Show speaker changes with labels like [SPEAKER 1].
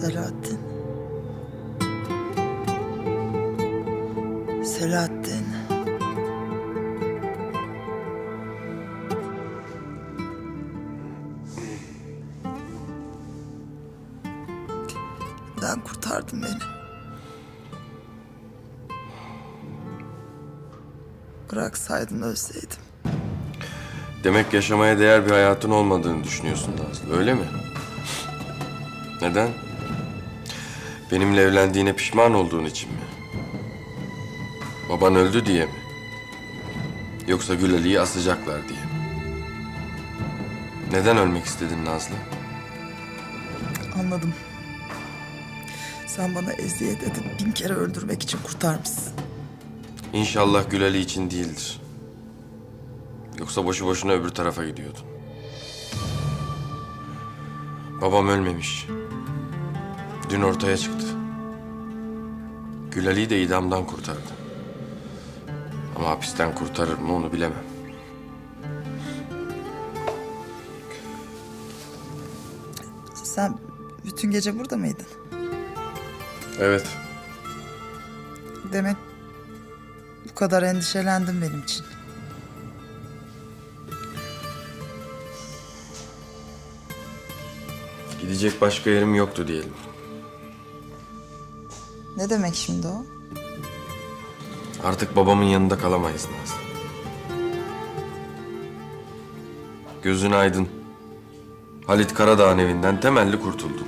[SPEAKER 1] Selahattin. Selahattin. Sen kurtardın beni. Bıraksaydın ölseydim.
[SPEAKER 2] Demek yaşamaya değer bir hayatın olmadığını düşünüyorsun Nazlı, öyle mi? Neden? Benimle evlendiğine pişman olduğun için mi? Baban öldü diye mi? Yoksa Gül Ali'yi asacaklar diye mi? Neden ölmek istedin Nazlı?
[SPEAKER 1] Anladım. Sen bana eziyet edip bin kere öldürmek için kurtarmışsın.
[SPEAKER 2] İnşallah Gül Ali için değildir. Yoksa boşu boşuna öbür tarafa gidiyordun. Babam ölmemiş. Dün ortaya çıktı. Gül Ali'yi de idamdan kurtardı. Ama hapisten kurtarır mı onu bilemem.
[SPEAKER 1] Sen bütün gece burada mıydın?
[SPEAKER 2] Evet.
[SPEAKER 1] Demek bu kadar endişelendin benim için.
[SPEAKER 2] Gidecek başka yerim yoktu diyelim.
[SPEAKER 1] Ne demek şimdi o?
[SPEAKER 2] Artık babamın yanında kalamayız Nazlı. Gözün aydın. Halit Karadağ'ın evinden temelli kurtuldun.